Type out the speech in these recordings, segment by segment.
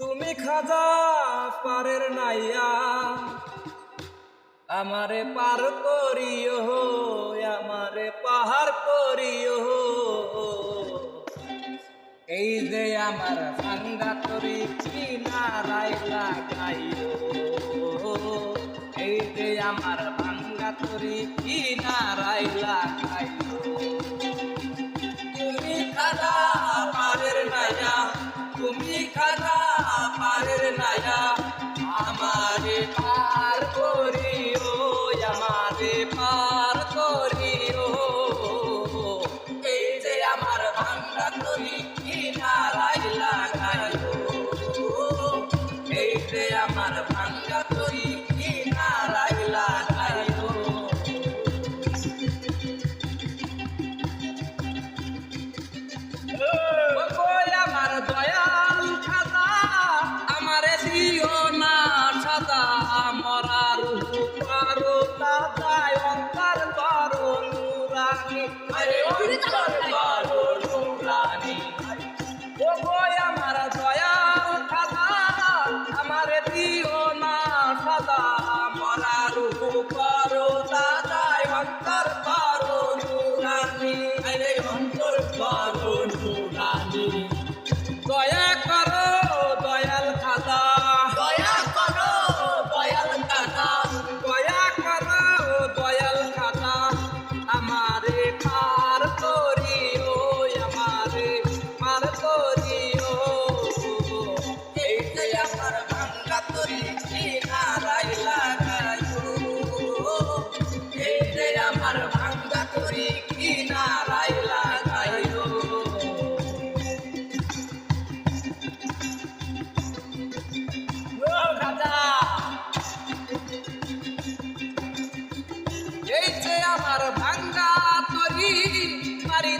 তুমি খাজা পারের নাইয়া, আমারে পার করিও আমারে পাহাড় করিও এই যে আমার ভাঙ্গা তরি কিনারায় লাগাইও, এই যে আমার ভাঙ্গা তরি কিনারায় লাগাইও। তুমি খাজা পারের নাইয়া, তুমি খাজা আমারের নায়া আমারে পার করিও আমারে পার I'm আমার ভাঙ্গা তরি বাড়ি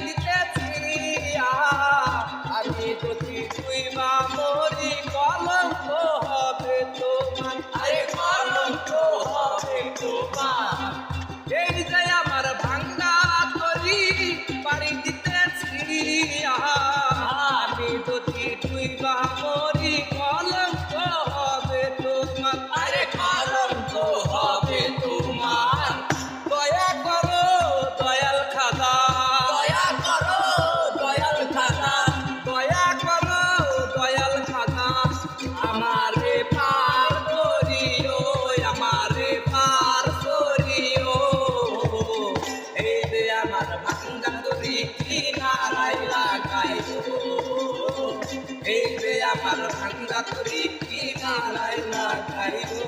আমার ভাঙ্গা তুই কি নারায় লাগাইব